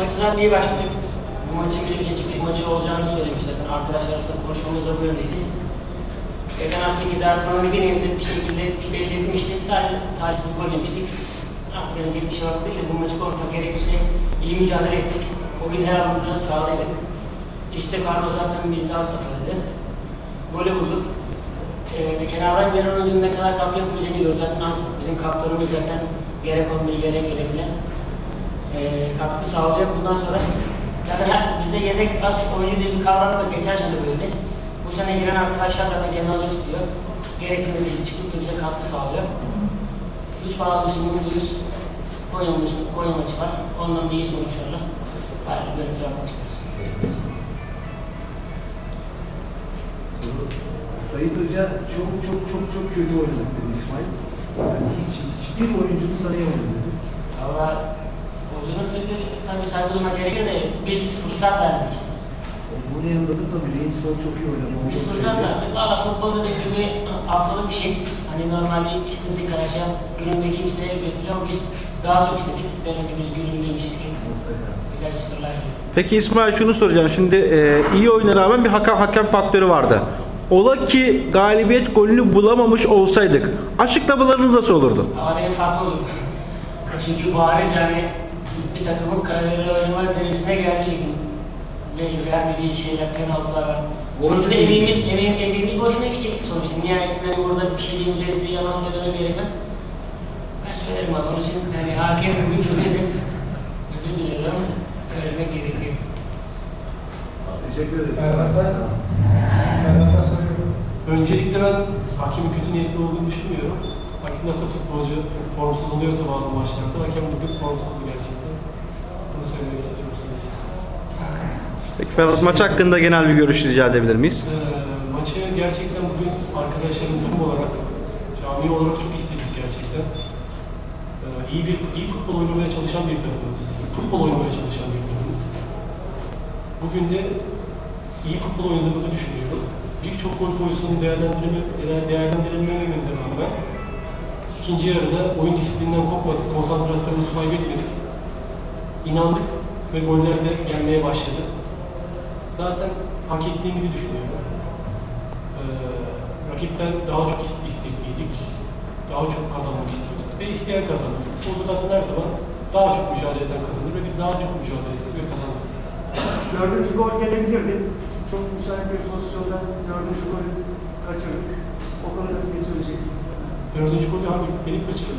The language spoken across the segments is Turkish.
maçından iyi başladık. Bu maçın bizim için çıkış maçı olacağını söylemişler. Yani arkadaşlar arasında konuşmamız da bu yöndeydi. Geçen haftaki zaten bir nebze bir şekilde belli etmişti. Sadece talihsiz bir gol yemiştik. Artık gelecek bir şey yok değil. Bu maçı konuşmak gerekirse iyi mücadele ettik. Oyun her anlamda sağlayarak. İşte Carlos zaten bizde az safhadaydı. Golü bulduk. Ee, kenardan gelen oyuncunun ne kadar katkı yapabileceğini görüyoruz. Zaten bizim kaptanımız zaten gerek 11 gerek yedekle e, katkı sağlıyor. Bundan sonra zaten her, bizde yedek az oyuncu diye bir kavram var. Geçen sene böyleydi. Bu sene giren arkadaşlar zaten kendini hazır tutuyor. Gerektiğinde de çıkıp da bize katkı sağlıyor. Puan için mutluyuz. Konya maçı, Konya maçı var. Ondan da iyi sonuçlarla hayırlı görüntü yapmak istiyoruz. Sayit Hoca çok çok çok çok kötü oynadı dedi İsmail. Yani hiç, hiçbir oyuncunun tanıyamadı dedi. Valla hocanın sözü tabii saygı duymak gerekir de biz fırsat verdik. Bunun yanında da tabii Rainsford çok iyi oynadı. Biz da fırsat verdik. Valla futbolda da gibi haftalık bir şey. Hani normalde istedik karşıya gününde kimseye götürüyor ama biz daha çok istedik. Demek ki biz günündemişiz ki güzel skorlar. Peki İsmail şunu soracağım. Şimdi e, iyi oyuna rağmen bir hakem, hakem faktörü vardı. Ola ki galibiyet golünü bulamamış olsaydık açıklamalarınız nasıl olurdu? Ama benim farklı olur. Çünkü bariz yani bir takımın kariyeri oynama derecesine geldi çünkü. Ve vermediği şeyler, penaltılar var. Sonuçta emeğimiz, emeğim, emeğimiz boşuna gidecekti sonuçta. Nihayetinde burada bir şey diyeceğiz diye yalan söylemeye gerek yok. Ben söylerim abi. Onun için yani hakem bugün kötüydü. Özür diliyorum ama söylemek gerekiyor. Teşekkür ederim. Öncelikle ben hakemin kötü niyetli olduğunu düşünmüyorum. Hakem nasıl futbolcu formsuz oluyorsa bazı maçlarda hakem bugün formsuzdu gerçekten. Bunu söylemek istedim sadece. Peki Ferhat maç hakkında genel bir görüş rica edebilir miyiz? Ee, maçı gerçekten bugün arkadaşlarım takım olarak, cami olarak çok istedik gerçekten. Ee, iyi bir iyi futbol oynamaya çalışan bir takımız. Futbol oynamaya çalışan bir takımız. Bugün de iyi futbol oynadığımızı düşünüyorum. Birçok gol pozisyonu değerlendirme, değerlendirilmemelerine rağmen ikinci yarıda oyun disiplinden kopmadık, konsantrasyonumuzu kaybetmedik. İnandık ve goller de gelmeye başladı. Zaten hak ettiğimizi düşünüyorum. Ee, rakipten daha çok ist- istekliydik. Daha çok kazanmak istiyorduk. Ve isteyen kazandı. Futbolda zaten her zaman daha çok mücadele eden kazanır ve biz daha çok mücadele ettik ve kazandık. Dördüncü gol gelebilirdi. Çok müsait bir pozisyonda dördüncü golü kaçırdık. O konuda ne söyleyeceksin? Dördüncü golü hangi benim kaçırdım?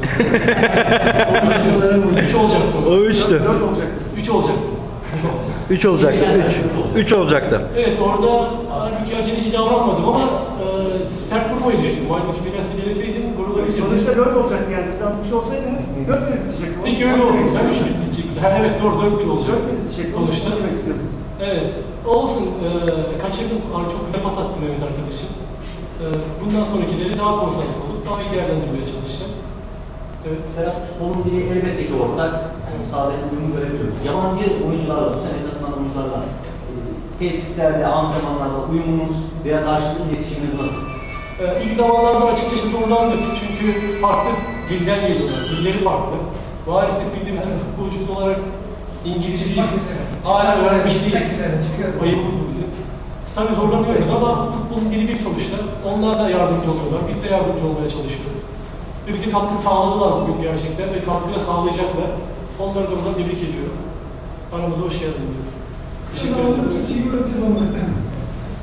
Üç olacaktı. O üçtü. Dört olacaktı. Üç olacaktı. 3 olacaktı. 3. 3 olacaktı. Evet orada halbuki aceleci davranmadım ama e, sert vurmayı düşündüm. Halbuki biraz ilerleseydim gol olabilirdi. Sonuçta dört olacaktı yani siz atmış olsaydınız dört bir bitecekti. Peki öyle olsun. Ben üç. Ha, evet doğru dört bir olacak. Dört. Onu Sonuçta. söylemek istedim. Evet. Olsun. E, kaçırdım. Abi çok güzel pas attı Mehmet arkadaşım. E, bundan sonrakileri daha konsantre olup daha iyi değerlendirmeye çalışacağım. Evet. Ferhat futbolun dili elbette ki ortak. Yani sahada uyumu görebiliyoruz. Yabancı oyuncularla, bu sene katılan oyuncularla e, tesislerde, antrenmanlarda uyumunuz veya karşılıklı iletişiminiz nasıl? Ee, ilk zamanlarda açıkçası zorlandık çünkü farklı dilden geliyorlar, dilleri farklı. Maalesef biz de bütün futbolcusu olarak İngilizceyi hala öğrenmiş değiliz. Ayıbımız bu bizim. Tabii zorlanıyoruz ama futbolun dili bir sonuçta. Onlar da yardımcı oluyorlar, biz de yardımcı olmaya çalışıyoruz. Ve bize katkı sağladılar bugün gerçekten ve katkı da sağlayacaklar. Onları da buradan tebrik ediyorum. Aramıza hoş geldin diyorum. Kısa zamanda Türkçeyi öğreteceğiz onları.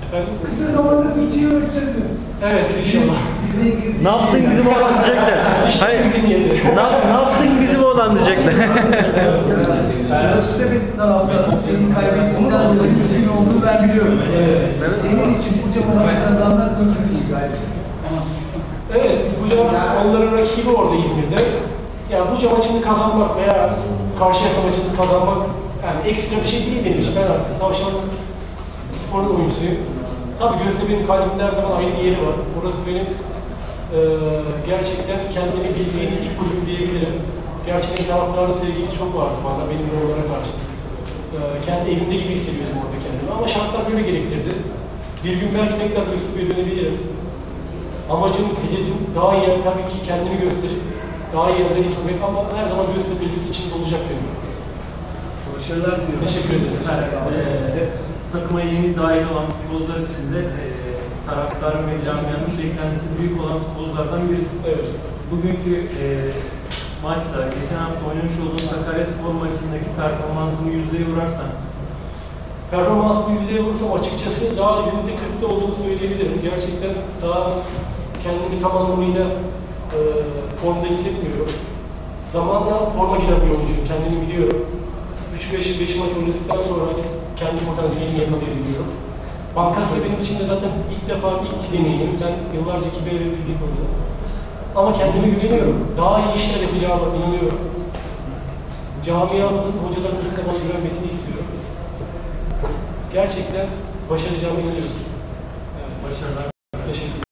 Efendim? Kısa zamanda Türkçeyi öğreteceğiz. Evet inşallah. Bize İngilizce... Ne yaptın bizim oğlan diyecekler. İşte Hayır. bizim niyeti. Ne, ne yaptın bizim oğlan diyecekler. Öztürk'te bir taraftarın senin kaybettiğinden dolayı üzgün olduğunu ben biliyorum. Senin için bu camaatı kazanmak nasıl bir şey gayret? Evet, Buca onların rakibi orada İzmir'de. Yani Buca maçını kazanmak veya Karşıyaka maçını kazanmak yani ekstra bir şey değil benim için. Ben artık tavşan sporun oyuncusuyum. Tabii Göztepe'nin kalbimde her zaman ayrı bir yeri var. Orası benim eee gerçekten kendimi bildiğim ilk kulüp diyebilirim. Gerçekten taraftarın sevgisi çok vardı bana, benim onlara karşı. Eee kendi evimde gibi hissediyordum orada kendimi. Ama şartlar böyle gerektirdi. Bir gün belki tekrar Göztepe'ye dönebilirim. Amacım, hedefim daha iyi yer, tabii ki kendimi gösterip daha iyi yerlere gitmek ama her zaman Göztepe'lik içimde olacak benim. Başarılar diliyorum. Teşekkür ederim. Ee, takıma yeni dahil olan futbolcular için de e, taraftarın ve camianın beklentisi büyük olan futbolculardan birisi. Evet. Bugünkü e, maçta, geçen hafta oynamış olduğun Sakaryaspor maçındaki performansını yüzdeye vurarsan, Performansımı yüzdeye vurursam açıkçası daha yüzde kırkta olduğunu söyleyebilirim. Gerçekten daha kendimi tam anlamıyla e, formda hissetmiyorum. Zamanla forma giren bir oyuncuyum, kendimi biliyorum. 3-5 5 maç oynadıktan sonra kendi potansiyelimi yakalayabiliyorum. Bankasya benim için de zaten ilk defa ilk deneyimim. Ben yıllarca 2 ve çocuk oynadım. Ama kendime güveniyorum. Daha iyi işler yapacağıma inanıyorum. Camiamızın, hocalarımızın da bana güvenmesini istiyorum. Gerçekten başaracağıma inanıyorum. başarılar